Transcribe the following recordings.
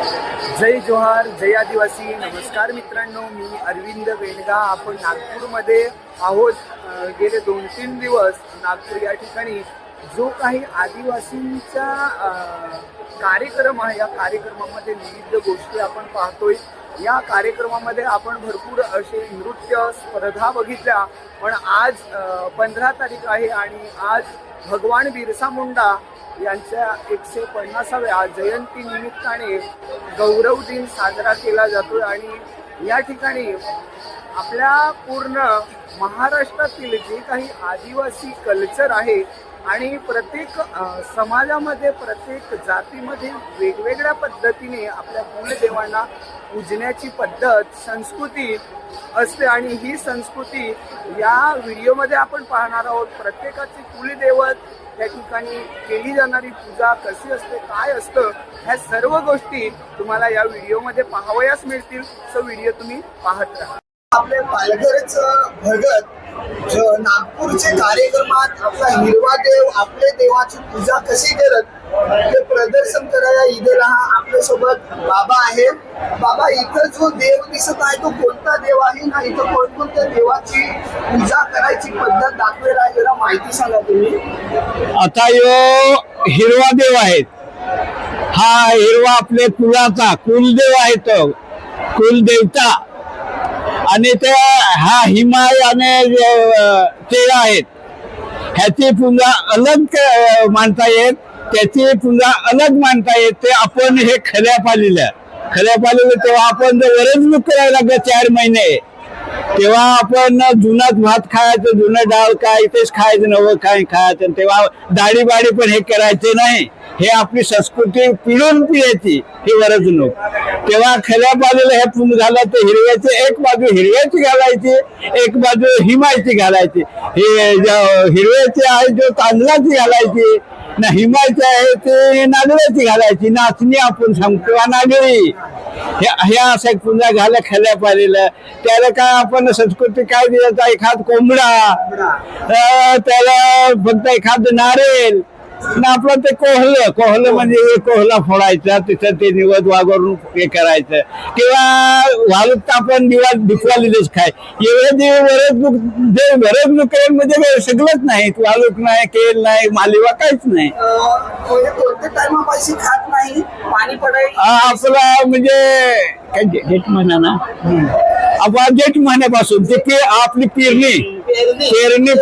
जय जोहार जय आदिवासी. नमस्कार मित्रांनो मी अरविंद वेणगा. आपण नागपूरमध्ये आहोत. गेले दोन तीन दिवस नागपूर या ठिकाणी. जो काही आदिवासींचा कार्यक्रम आहे या कार्यक्रमामध्ये विविध गोष्टी आपण पाहतोय. या कार्यक्रमामध्ये आपण भरपूर असे नृत्य स्पर्धा बघितल्या पण आज पंधरा तारीख आहे आणि आज भगवान बिरसा मुंडा यांच्या एकशे पन्नासाव्या जयंती निमित्ताने गौरव दिन साजरा केला जातो आणि या ठिकाणी आपल्या पूर्ण महाराष्ट्रातील जे काही आदिवासी कल्चर आहे आणि प्रत्येक समाजामध्ये प्रत्येक जातीमध्ये वेगवेगळ्या पद्धतीने आपल्या कुलदेवांना पूजण्याची पद्धत संस्कृती असते. आणि ही संस्कृती या व्हिडिओमध्ये आपण पाहणार आहोत. प्रत्येकाची कुलदैवत त्या ठिकाणी केली जाणारी पूजा कशी असते काय असतं ह्या सर्व गोष्टी तुम्हाला या व्हिडिओमध्ये पाहावयास मिळतील. सो व्हिडिओ तुम्ही पाहत राहा. आपले पालघरचं भगत नागपूरचे कार्यक्रमात आपला हिरवा देव आपले देवाची पूजा कशी करत ते प्रदर्शन करायला इथे हा आपल्यासोबत बाबा आहे बाबा इथं जो देव दिसत आहे तो कोणता देव आहे? ना इथं कोणकोणत्या देवाची पूजा करायची पद्धत दाखवेल जरा माहिती सांगा तुम्ही. आता यो हिरवा देव आहेत. हा हिरवा आपले कुलाचा कुलदेव आहे तो कुलदेवता. आणि त्या हा हिमाय आणि ते आहेत. ह्याची पुन्हा अलग क- मानता येत त्याची पुन्हा अलग मानता येत. ते आपण हे खऱ्या पालिल्या खऱ्या पालिलं तेव्हा आपण जर वरजणूक करायला लागलं चार महिने. तेव्हा आपण जुनाच भात खायचं जुनं डाळ काय तेच खायचं नवं काय खायचं. तेव्हा दाढी बाडी पण हे करायचे नाही. हे आपली संस्कृती पिढून पिढ्याची ही वरजणूक तेव्हा खऱ्या बाजूला हे पूर्ण झालं तर हिरव्याची एक बाजू हिरव्याची घालायची एक बाजू हिमायची घालायची. हे हिरव्याची आहे जो तांदळाची घालायची ना हिमायची आहे ते नागऱ्याची घालायची. नाचणी आपण सांगतो नागरी ह्या ह्या पुन्हा घाल्या खाल्या पाहिलेलं त्याला काय आपण संस्कृती काय दिलं? एखाद कोंबडा. त्याला फक्त एखाद नारेल आणि आपलं ते कोहलं कोहलं म्हणजे एक कोहला फोडायचा तिथं ते निवड वागवून हे करायचं. किंवा वालूक आपण दिवा दिपवालीच खाय एवढे जे आहे म्हणजे सगळंच नाही वालूक नाही केल नाही मालिवा काहीच नाही. आपला म्हणजे जेठ महिना ना? आपण जेठ महिन्यापासून ते पे- आपली पेरणी. पेरणी.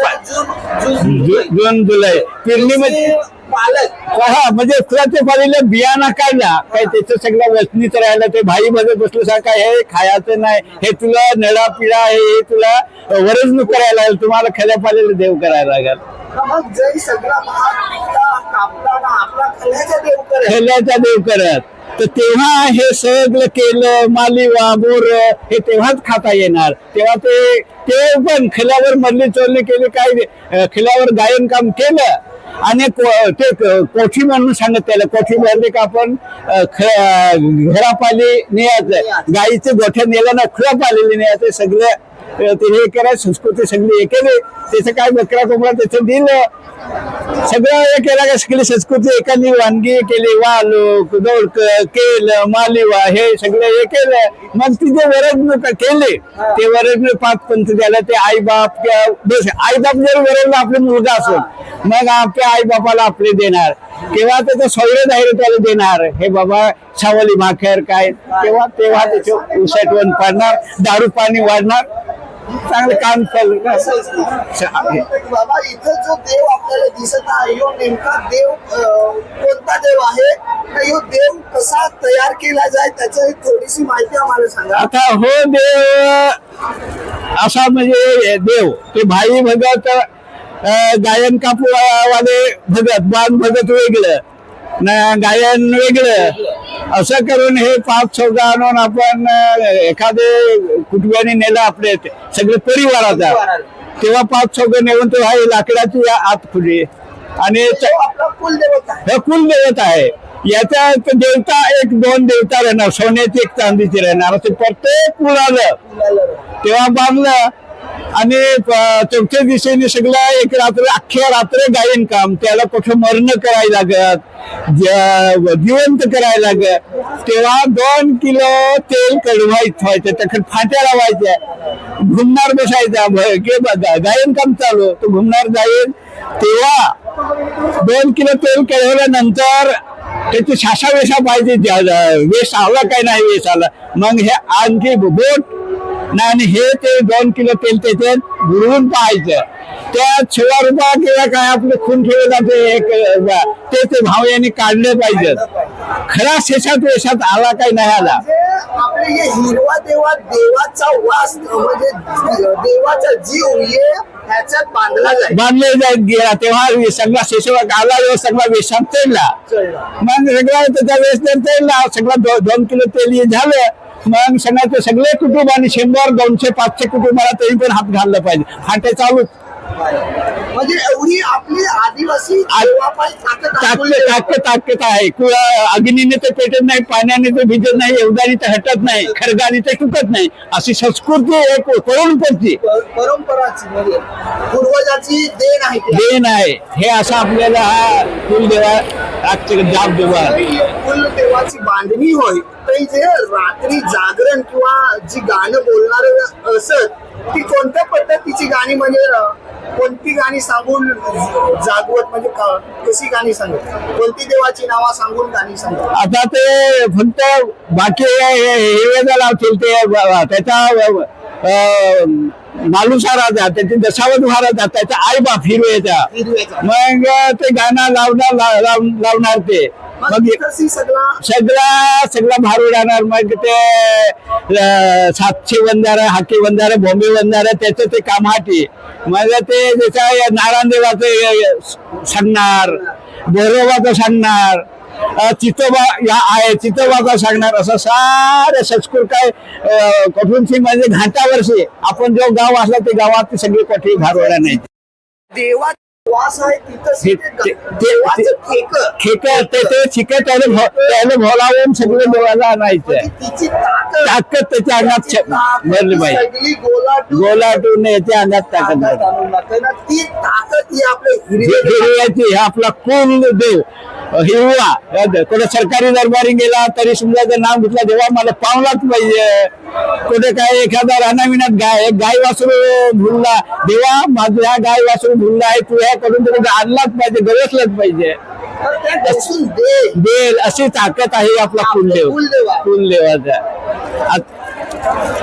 जून जुलै. पेरणी म्हणजे हा म्हणजे तुला ते पाहिजे बियाणा काढला काय त्याचं सगळं वचनीच राहिलं ते भाई मध्ये बसलो सारखा हे खायचं नाही हे तुला नळा पिळा हे तुला वरजणूक करायला लागेल तुम्हाला खऱ्या पालेलं देव करायला लागेल. मग जरी सगळा भाग पिकला कापला ना आपला खल्याचा देव करत. तर तेव्हा हे सगळं केलं मालिवा बोर हे तेव्हाच खाता येणार. तेव्हा ते ते पण खिल्यावर मधली चोरली केली काय खिल्यावर गायन काम केलं. आणि ते कोठी म्हणून सांगत त्याला कोठी भरले का आपण घरापाली न्यायचं गाईचे गोठ्या नेलं ना खुरापालेली न्यायचं सगळं ते हे करा संस्कृती सगळी हे केली त्याचं काय बकरा कोंबडा त्याचं दिलं. सगळं हे केलं का सगळी संस्कृती एखादी वानगी केली. वालूक दोडक केलं मालिवा हे सगळं हे केलं. मग तिथे वरजणूक केले. ते वरजणूक पाच पंथ द्यायला ते आई बाप आई बाप जर वरवलं आपलं मुलगा असेल मग आपल्या आई बापाला आपले देणार. तेव्हा त्याचं सौर जाहीर त्याला देणार. हे बाबा सावली भाकर काय? तेव्हा तेव्हा त्याचे उसटवण पाडणार दारू पाणी वाढणार. चांगलं काम चालू बाबा इथं जो देव आपल्याला दिसत आहे ह्यो नेमका देव अं, कोणता देव आहे? ह्यो देव कसा तयार केला जाय त्याची थोडीशी माहिती आम्हाला सांगा. आता हो देव असा म्हणजे देव ते भाई भगत अं, गायन कापू वाले भगत बाण भगत वेगळं. गायन वेगळं. असं करून हे पाच चौदा आणून आपण एखादे कुटुंबाने नेलं आपले सगळे परिवाराचा तेव्हा पाच चौघ नेऊन तेव्हा हे लाकडाची आत खुली. आणि हे कुलदेवत आहे. याच्यात देवता एक दोन देवता राहणार. सोन्याची एक चांदीची राहणार. असं प्रत्येक कुळालं तेव्हा बांधलं आणि चौथ्या दिशेने सगळं एक रात्र अख्ख्या रात्र गायन काम. त्याला कुठं मरण करायला लागत ज- जिवंत करायला लागत. तेव्हा दोन किलो तेल कढवायचं व्हायचं. त्याकडे फाट्या लावायच्या. घुमणार बसायचा. के गायन काम चालू. तो घुमणार जाईल तेव्हा दोन किलो तेल कळवल्यानंतर त्याची शाशा वेशा पाहिजे वेश आला काय नाही वेश आला? मग हे आणखी बोट नाही आणि हे ते दोन किलो तेल त्याचे बुडवून पाहायचं. त्यात सोळा रुपया किंवा काय आपले खून ठेवले जाते ते ते भाव यांनी काढले पाहिजेत. खरा शेषात वेशात आला काय नाही आला? आपले हे हिरवा देवा देवाचा वास म्हणजे देवाचा जीव हे ह्याच्यात बांधला जाईल. बांधले जात गेला. तेव्हा सगळा शेषवाक आला सगळा वेशात चढला मग सगळा त्याचा वेश जर चढला सगळं दोन किलो तेल झालं. मग सगळ्याचे सगळे कुटुंब आणि शंभर दोनशे पाचशे कुटुंबाला तरी पण हात घालला पाहिजे. फाटे चालू. म्हणजे एवढी आपली आदिवासी ताकद आहे. कुळा अग्नीने ते पेटत नाही पाण्याने ते भिजत नाही एवढ्याने ते हटत नाही खरगाने ते टुकत नाही. अशी संस्कृती एक पर- परंपराची म्हणजे पूर्वजाची देण आहे. देण आहे. हे असं आपल्याला हा कुलदेवा जाप देवा. कुलदेवाची बांधणी होय तर जे रात्री जागरण किंवा जी गाणं बोलणार असत ती कोणत्या पद्धतीची गाणी म्हणजे कोणती गाणी सांगून जागवत म्हणजे कशी गाणी सांगत? कोणती देवाची नावा सांगून गाणी सांगत? आता ते फक्त बाकी हिरवेदा लावतील ते ब- ब- त्याचा अं, मालुसा राजा त्याची दशावत महाराजा त्याचा आई बाप हिरवेचा मग ते गाणं लावणार लाव- लाव- लावणार ते. मग सगळा सगळा सगळा भारू राहणार. मग ते सातशे वंदार हाके वंदार बॉम्बे वंदार त्याचं ते कामाटी मग ते जसं या नारायणदेवाचं सांगणार भैरवाचं सांगणार चितोबा या आहे चितोबाचा सांगणार असं सारे संस्कृत काय कठून सिंग म्हणजे घाटावरशी. आपण जो गाव असला ते गावात सगळी कोठी भारोडा नाही. देवा वास आहे तिथं ते- ते- देवाचं ठेक खेक ते ते शिकत त्याला भो- त्याला भोलावून सगळे देवाला आणायचं. तिची ताकद त्याच्या अंगात भरली पाहिजे. गोलाटून याच्या अंगात ताकद ती ताकद ही आपल्या आपला कुल देव. हिरवा. कुठे सरकारी दरबारी गेला तरी समजा जर नाव घेतलं देवा मला पावलाच पाहिजे. कुठे काय एखादा रानाविनात गाय गाय वासरू भुलला देवा माझा हा गाय वासरू भुलला आहे तू ह्याकडून तरी आणलाच पाहिजे गवसलाच पाहिजे. देल अशी ताकद आहे आपला कुलदेव. कुलदेवाचा. आत-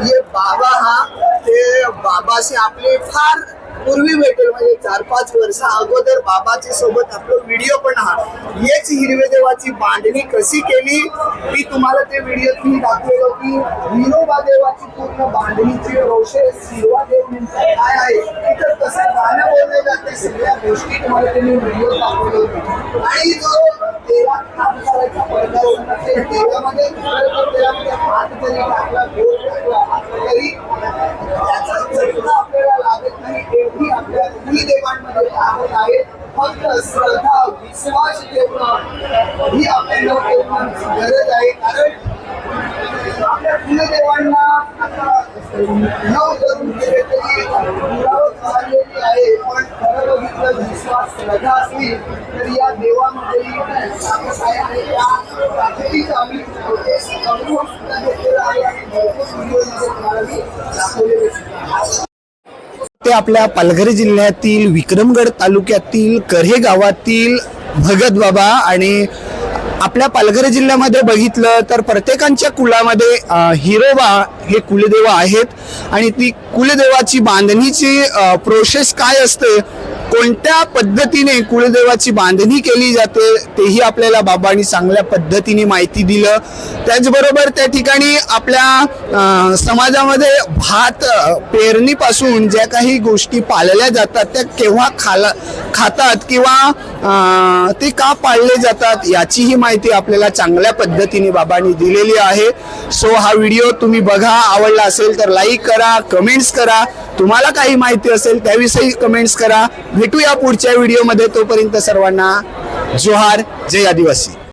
ये बाबा हा. ते बाबाशी आपले फार पूर्वी भेटेल म्हणजे चार पाच वर्ष अगोदर बाबाची सोबत आपलं व्हिडिओ पण हा. हेच हिरवे देवाची बांधणी कशी केली मी तुम्हाला ते व्हिडिओ मी दाखवलं. की विनोबा देवाची पूर्ण बांधणीची रोषे शिरवा देव नेमका काय आहे? तर कसं गाणं बोलले जाते सगळ्या गोष्टी तुम्हाला त्यांनी व्हिडिओ दाखवले होते आणि जो आपल्याला लागत नाही. आपल्या आहे फक्त श्रद्धा विश्वास ठेवणं ही आपल्याला ठेवण्याची गरज आहे कारण आपल्या कुलदेवांना आता नऊ करून केले तरी दुरावत झालेली आहे पण खरं बघितलं विश्वास श्रद्धा असली तर या देवामध्ये ताकद आहे आणि त्या ताकदीचा आम्ही अनुभव सुद्धा घेतलेला आहे आणि भरपूर व्हिडिओमध्ये तुम्हाला मी दाखवलेले आहे. ते आपल्या पालघर जिल्ह्यातील विक्रमगड तालुक्यातील कर्हे गावातील भगत बाबा आणि आपल्या पालघर जिल्ह्यामध्ये बघितलं तर प्रत्येकांच्या कुलामध्ये हिरोबा हे कुलदेव आहेत. आणि ती कुलदेवाची बांधणीची प्रोसेस काय असते कोणत्या पद्धतीने कुळदेवाची बांधणी केली जाते तेही आपल्याला बाबांनी चांगल्या पद्धतीने माहिती दिलं. त्याचबरोबर त्या ठिकाणी आपल्या समाजामध्ये भात पेरणीपासून ज्या काही गोष्टी पाळल्या जातात त्या केव्हा खाला खातात किंवा ते का पाळले जातात याचीही माहिती आपल्याला चांगल्या पद्धतीने बाबांनी दिलेली आहे. सो हा व्हिडिओ तुम्ही बघा आवडला असेल तर लाईक करा कमेंट्स करा. तुम्हाला काही माहिती असेल त्याविषयी कमेंट्स करा. भेटूया पुढच्या व्हिडिओमध्ये तोपर्यंत सर्वांना जोहार. जय आदिवासी.